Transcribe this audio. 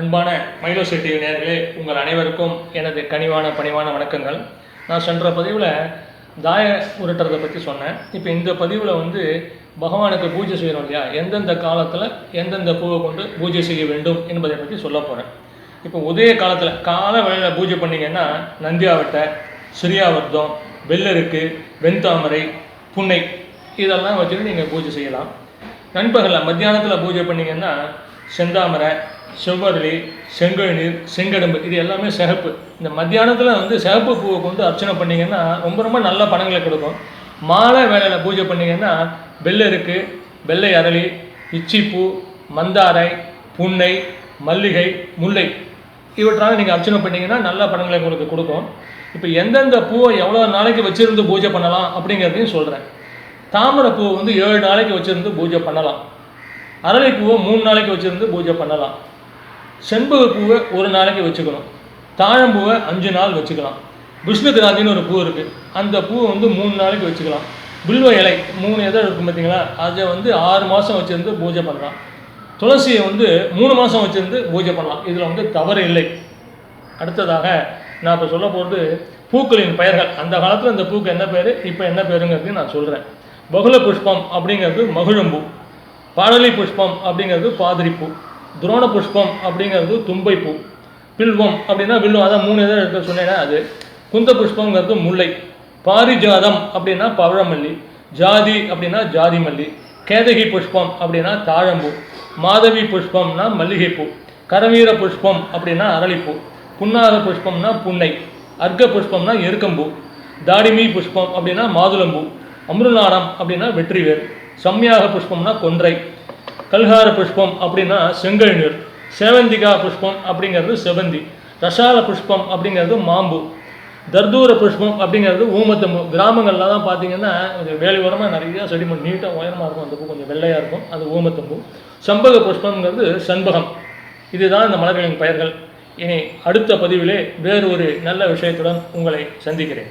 அன்பான மைலோ செட்டி நேர்களே உங்கள் அனைவருக்கும் எனது கனிவான பணிவான வணக்கங்கள். நான் சென்ற பதிவில் தாய உருட்டுறதை பற்றி சொன்னேன். இப்போ இந்த பதிவில் வந்து பகவானுக்கு பூஜை செய்கிறோம் இல்லையா? எந்தெந்த காலத்தில் எந்தெந்த பூவை கொண்டு பூஜை செய்ய வேண்டும் என்பதை பற்றி சொல்ல போகிறேன் இப்போ உதய காலத்தில் கால வேளையில் பூஜை பண்ணிங்கன்னா நந்தியாவட்டை சிறியாவர்த்தம் வெள்ளருக்கு வெண்தாமரை புன்னை இதெல்லாம் வச்சுட்டு நீங்கள் பூஜை செய்யலாம். நண்பகலில் மத்தியானத்தில் பூஜை பண்ணிங்கன்னா செந்தாமரை செவ்வரளி செங்கழுநீர் செங்கடம்பு இது எல்லாமே சிகப்பு. இந்த மத்தியானத்தில் வந்து சிகப்பு பூவை கொண்டு அர்ச்சனை பண்ணீங்கன்னா ரொம்ப ரொம்ப நல்ல பணங்களை கொடுக்கும். மாலை வேலையில் பூஜை பண்ணீங்கன்னா வெள்ளருக்கு வெள்ளை அரளி இச்சிப்பூ மந்தாரை புன்னை மல்லிகை முல்லை இவற்றால் நீங்கள் அர்ச்சனை பண்ணிங்கன்னா நல்ல பணங்களை உங்களுக்கு கொடுக்கும். இப்போ எந்தெந்த பூவை எவ்வளோ நாளைக்கு வச்சுருந்து பூஜை பண்ணலாம் அப்படிங்கிறதையும் சொல்கிறேன் தாமரை பூவை வந்து ஏழு நாளைக்கு வச்சுருந்து பூஜை பண்ணலாம். அரளிப்பூவை மூணு நாளைக்கு வச்சுருந்து பூஜை பண்ணலாம். செண்பக பூவை ஒரு நாளைக்கு வச்சுக்கணும். தாழம்பூவை அஞ்சு நாள் வச்சுக்கலாம். விஷ்ணுதிராதின்னு ஒரு பூ இருக்குது அந்த பூவை வந்து மூணு நாளைக்கு வச்சுக்கலாம். வில்வ இலை மூணு எதை இருக்கும் பார்த்தீங்களா அதை வந்து ஆறு மாதம் வச்சுருந்து பூஜை பண்ணலாம். துளசியை வந்து மூணு மாதம் வச்சுருந்து பூஜை பண்ணலாம். இதில் வந்து தவறு இல்லை. அடுத்ததாக நான் இப்போ சொல்ல போகிறது பூக்களின் பெயர்கள். அந்த காலத்தில் இந்த பூக்கு என்ன பேர்? இப்போ என்ன பேருங்கிறது நான் சொல்கிறேன் பகுல புஷ்பம் அப்படிங்கிறது மகிழம்பூ. பாடலி புஷ்பம் அப்படிங்கிறது பாதிரிப்பூ. துரோண புஷ்பம் அப்படிங்கிறது தும்பைப்பூ பில்வம் அப்படின்னா வில்லுவம் அதான் மூணு இதை எடுத்து சொன்னேன்னா அது. குந்த புஷ்பங்கிறது முல்லை. பாரிஜாதம் அப்படின்னா பவழமல்லி. ஜாதி அப்படின்னா ஜாதி மல்லி கேதகி புஷ்பம் அப்படின்னா தாழம்பூ. மாதவி புஷ்பம்னா மல்லிகைப்பூ. கரவீர புஷ்பம் அப்படின்னா அரளிப்பூ. புன்னாக புஷ்பம்னா புன்னை. அர்க்க புஷ்பம்னா எருக்கம்பூ. தாடிமி புஷ்பம் அப்படின்னா மாதுளம்பூ. அம்ருநாடம் அப்படின்னா வெற்றிவேர் சம்யாக புஷ்பம்னா கொன்றை. கல்கார புஷ்பம் அப்படின்னா செங்கழுநீர் சேவந்திகா புஷ்பம் அப்படிங்கிறது செவந்தி ரசால புஷ்பம் அப்படிங்கிறது மாம்பு தர்தூர புஷ்பம் அப்படிங்கிறது ஊமத்தம்பு. கிராமங்களில் தான் பார்த்தீங்கன்னா கொஞ்சம் வேலை உரமாக நிறைய செடி மண் நீட்டாக உயரமாக இருக்கும். அந்த பூ கொஞ்சம் வெள்ளையாக இருக்கும். அது ஊமத்தம்பு. சம்பக புஷ்பங்கிறது சண்பகம். இதுதான் இந்த மலர்களின் பெயர்கள். இனி அடுத்த பதிவிலே வேறு ஒரு நல்ல விஷயத்துடன் உங்களை சந்திக்கிறேன்.